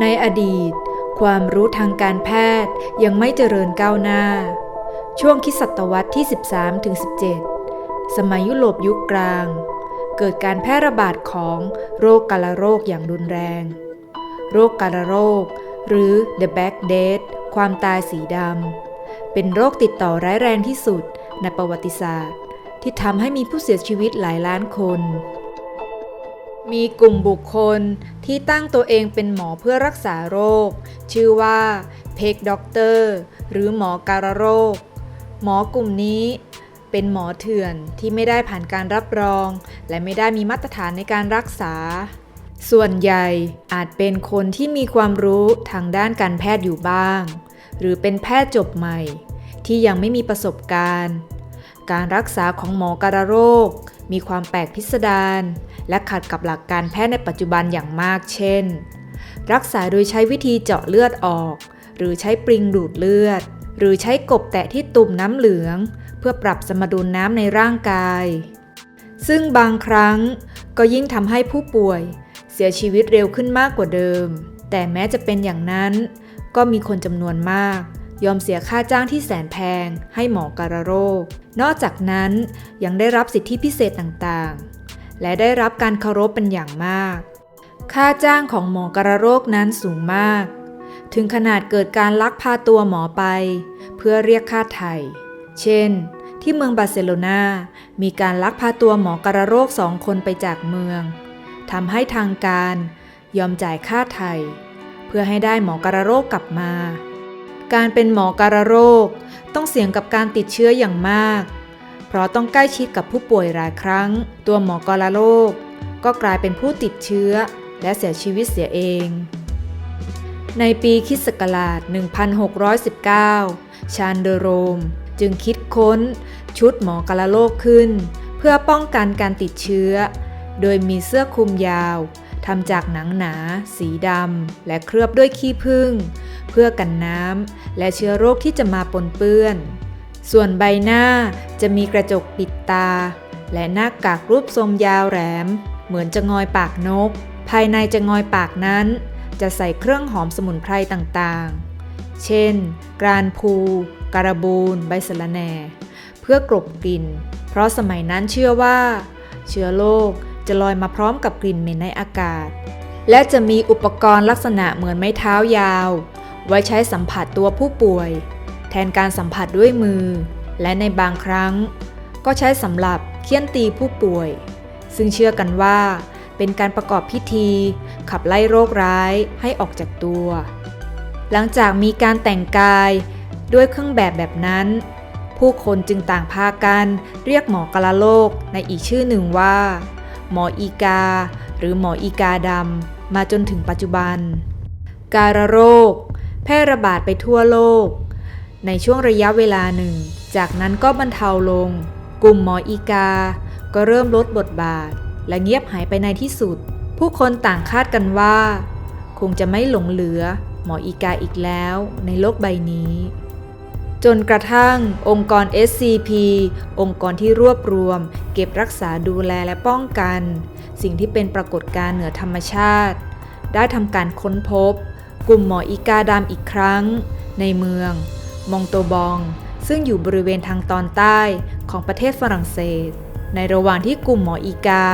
ในอดีต ความรู้ทางการแพทย์ยังไม่เจริญก้าวหน้า ช่วงคิศตวรรษที่ 13ถึง17 สมัยยุโรปยุคกลาง เกิดการแพร่ระบาดของโรคกาฬโรคอย่างรุนแรง โรคกาฬโรค หรือ the Black Death ความตายสีดำ เป็นโรคติดต่อร้ายแรงที่สุดในประวัติศาสตร์ ที่ทำให้มีผู้เสียชีวิตหลายล้านคน มีกลุ่มบุคคลที่ตั้งตัวเองเป็นหมอเพื่อรักษาโรค ชื่อว่าเพกด็อกเตอร์หรือหมอการโรค หมอกลุ่มนี้เป็นหมอเถื่อนที่ไม่ได้ผ่านการรับรอง และไม่ได้มีมาตรฐานในการรักษา ส่วนใหญ่อาจเป็นคนที่มีความรู้ทางด้านการแพทย์อยู่บ้าง หรือเป็นแพทย์จบใหม่ ที่ยังไม่มีประสบการณ์ การรักษาของหมอการโรค มีความแปลกพิสดาร และขัดกับหลักการแพทย์ในปัจจุบันอย่างมาก เช่น รักษาโดยใช้วิธีเจาะเลือดออก หรือใช้ปริงดูดเลือด หรือใช้กบแตะที่ตุ่มน้ำเหลือง เพื่อปรับสมดุลน้ำในร่างกาย ซึ่งบางครั้งก็ยิ่งทำให้ผู้ป่วยเสียชีวิตเร็วขึ้นมากกว่าเดิม แต่แม้จะเป็นอย่างนั้น ก็มีคนจำนวนมาก ยอมเสียค่าจ้างที่แสนแพง ให้หมอการโรค นอกจากนั้นยังได้รับสิทธิพิเศษต่างๆ และได้รับการเคารพเป็นอย่างมาก ค่าจ้างของหมอการโรคนั้นสูงมาก ถึงขนาดเกิดการลักพาตัวหมอไป เพื่อเรียกค่าไถ่เช่น ที่เมืองบาร์เซโลนามีการลักพาตัวหมอการโรคสองคนไปจากเมืองทำให้ทางการยอมจ่ายค่าไถ่เพื่อให้ได้หมอการโรคกลับมา การเป็นหมอการโรคต้องเสี่ยงกับการติดเชื้ออย่างมาก เพราะต้องใกล้ชิดกับผู้ป่วยหลายครั้ง ตัวหมอกรโรคก็กลายเป็นผู้ติดเชื้อ และเสียชีวิตเสียเอง ในปีคริสต์ศักราช 1619 ชานเดอโรม จึงคิดค้น ชุดหมอกรโรคขึ้น เพื่อป้องกันการติดเชื้อ โดยมีเสื้อคลุมยาวทำจากหนังหนา สีดำ และเคลือบด้วยขี้ผึ้งเพื่อกันน้ำและเชื้อโรคที่จะมาปนเปื้อน ส่วนใบหน้าจะมีกระจกปิดตา และหน้ากากรูปทรงยาวแหลม เหมือนจะงอยปากนก ภายในจะงอยปากนั้น จะใส่เครื่องหอมสมุนไพรต่างๆ เช่น กรานพูการบูนใบสะระแหน่ เพื่อกลบกลิ่น เพราะสมัยนั้นเชื่อว่า เชื้อโรคจะลอยมาพร้อมกับกลิ่นเหม็นในอากาศ และจะมีอุปกรณ์ลักษณะเหมือนไม้เท้ายาว ไว้ใช้สัมผัสตัวผู้ป่วย แทนการสัมผัสด้วยมือ และในบางครั้ง ก็ใช้สำหรับเคี่ยนตีผู้ป่วย ซึ่งเชื่อกันว่า เป็นการประกอบพิธี ขับไล่โรคร้ายให้ออกจากตัว หลังจากมีการแต่งกายด้วยเครื่องแบบแบบนั้น ผู้คนจึงต่างพากันเรียกหมอกะลาโรคในอีกชื่อหนึ่งว่า หมออีกา หรือหมออีกาดำมาจนถึงปัจจุบัน การโรค แพร่ระบาดไปทั่วโลก ในช่วงระยะเวลาหนึ่ง จากนั้นก็บรรเทาลง กลุ่มหมออีกา ก็เริ่มลดบทบาท และเงียบหายไปในที่สุด ผู้คนต่างคาดกันว่า คงจะไม่หลงเหลือ หมออีกาอีกแล้วในโลกใบนี้ จนกระทั่ง องค์กร SCP องค์กรที่รวบรวม เก็บรักษาดูแลและป้องกัน สิ่งที่เป็นปรากฏการณ์เหนือธรรมชาติ ได้ทำการค้นพบ กลุ่มหมออีกาดำอีกครั้ง ในเมือง มองโตบอง ซึ่งอยู่บริเวณทางตอนใต้ของประเทศฝรั่งเศส ในระหว่างที่กลุ่มหมออีกา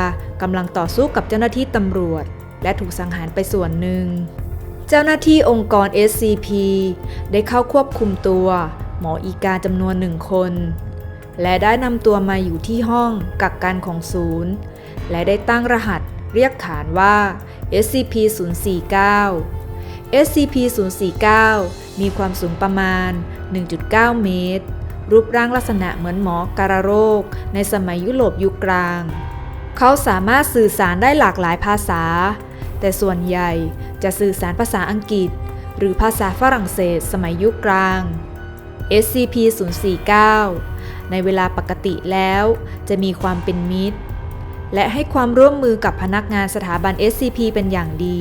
กำลังต่อสู้กับเจ้าหน้าที่ตำรวจ และถูกสังหารไปส่วนหนึ่ง เจ้าหน้าที่องค์กร SCP ได้เข้าควบคุมตัวหมออีกาจำนวนหนึ่งคน และได้นำตัวมาอยู่ที่ห้องกักกันของศูนย์ และได้ตั้งรหัสเรียกขานว่า SCP-049 SCP-049 มีความสูงประมาณ 1.9 เมตร รูปร่างลักษณะเหมือนหมอการโรค ในสมัยยุโรปยุคกลาง เขาสามารถสื่อสารได้หลากหลายภาษา แต่ส่วนใหญ่จะสื่อสารภาษาอังกฤษ หรือภาษาฝรั่งเศสสมัยยุคกลาง SCP-049 ในเวลาปกติแล้วจะมีความเป็นมิตร และให้ความร่วมมือกับพนักงานสถาบัน SCP เป็นอย่างดี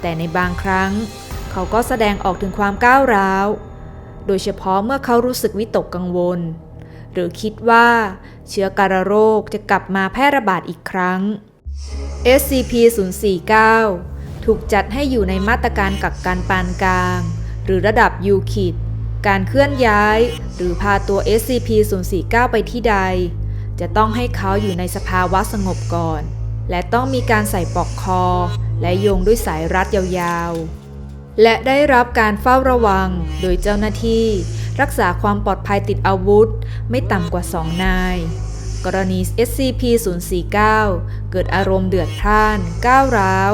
แต่ในบางครั้ง เขาก็แสดงออกถึงความก้าวร้าว โดยเฉพาะเมื่อเขารู้สึกวิตกกังวล หรือคิดว่าเชื้อการโรคจะกลับมาแพร่ระบาดอีกครั้ง SCP-049 ถูกจัดให้อยู่ในมาตรการกักกันปานกลาง หรือระดับยูคิดการเคลื่อนย้าย หรือพาตัว SCP-049 ไปที่ใด จะต้องให้เขาอยู่ในสภาวะสงบก่อน และต้องมีการใส่ปลอกคอ และโยงด้วยสายรัดยาวๆ และได้รับการเฝ้าระวังโดยเจ้าหน้าที่ รักษาความปลอดภัยติดอาวุธ ไม่ต่ำกว่า 2 นาย กรณี SCP-049 เกิดอารมณ์เดือดพล่าน ก้าวร้าว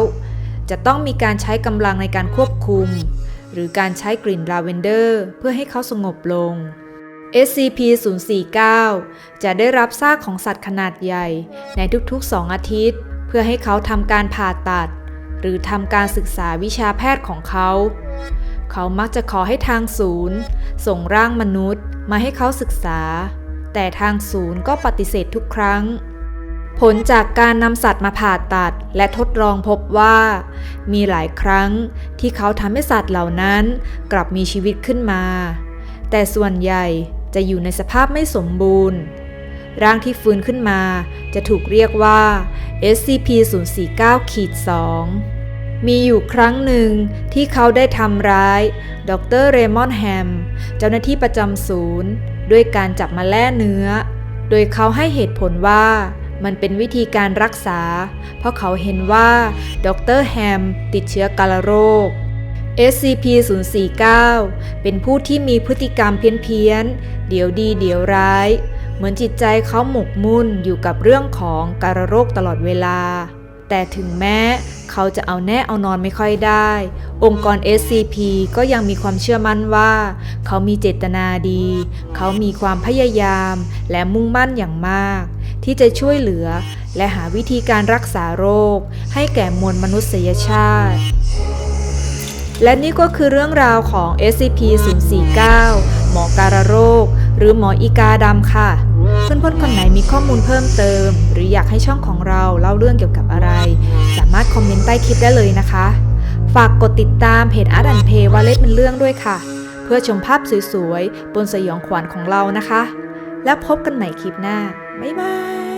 จะต้องมีการใช้กำลังในการควบคุม หรือการใช้กลิ่นลาเวนเดอร์ เพื่อให้เขาสงบลง SCP-049 จะได้รับซากของสัตว์ขนาดใหญ่ในทุกๆ 2 อาทิตย์ เพื่อให้เขาทำการผ่าตัด หรือทำการศึกษาวิชาแพทย์ของเขา เขามักจะขอให้ทางศูนย์ ส่งร่างมนุษย์มาให้เขาศึกษา แต่ทางศูนย์ก็ปฏิเสธทุกครั้ง ผลจากการนำสัตว์มาผ่าตัดและทดลองพบว่า มีหลายครั้งที่เขาทำให้สัตว์เหล่านั้นกลับมีชีวิตขึ้นมา แต่ส่วนใหญ่จะอยู่ในสภาพไม่สมบูรณ์ร่างที่ฟื้นขึ้นมาจะถูกเรียกว่า SCP-049-2 มีอยู่ครั้งหนึ่งที่เขาได้ทำร้ายดรเรมอนแฮม เจ้าหน้าที่ประจำศูนย์ ด้วยการจับมาแล่เนื้อ โดยเขาให้เหตุผลว่ามันเป็นวิธีการรักษา เพราะเขาเห็นว่าดรแฮมติดเชื้อกาฬโรค SCP-049 เป็นผู้ที่มีพฤติกรรมเพี้ยนๆ เดี๋ยวดีเดี๋ยวร้าย เหมือนจิตใจเขาหมกมุ่นอยู่กับเรื่องของการโรคตลอดเวลา แต่ถึงแม้เขาจะเอาแน่เอานอนไม่ค่อยได้ องค์กร SCP ก็ยังมีความเชื่อมั่นว่า เขามีเจตนาดี เขามีความพยายามและมุ่งมั่นอย่างมาก ที่จะช่วยเหลือและหาวิธีการรักษาโรค ให้แก่มวลมนุษยชาติ และนี่ก็คือเรื่องราวของ SCP-049 หมอการโรค หรือหมออีกาดำค่ะ เพื่อนๆคนไหนมีข้อมูลเพิ่มเติม หรืออยากให้ช่องของเราเล่าเรื่องเกี่ยวกับอะไร สามารถคอมเมนต์ใต้คลิปได้เลยนะคะ ฝากกดติดตามเพจอาร์ตแอนเพว่าเล็ดเป็นเรื่องด้วยค่ะ เพื่อชมภาพสวยๆบนสยองขวัญของเรานะคะ แล้วพบกันใหม่คลิปหน้าบ๊ายบาย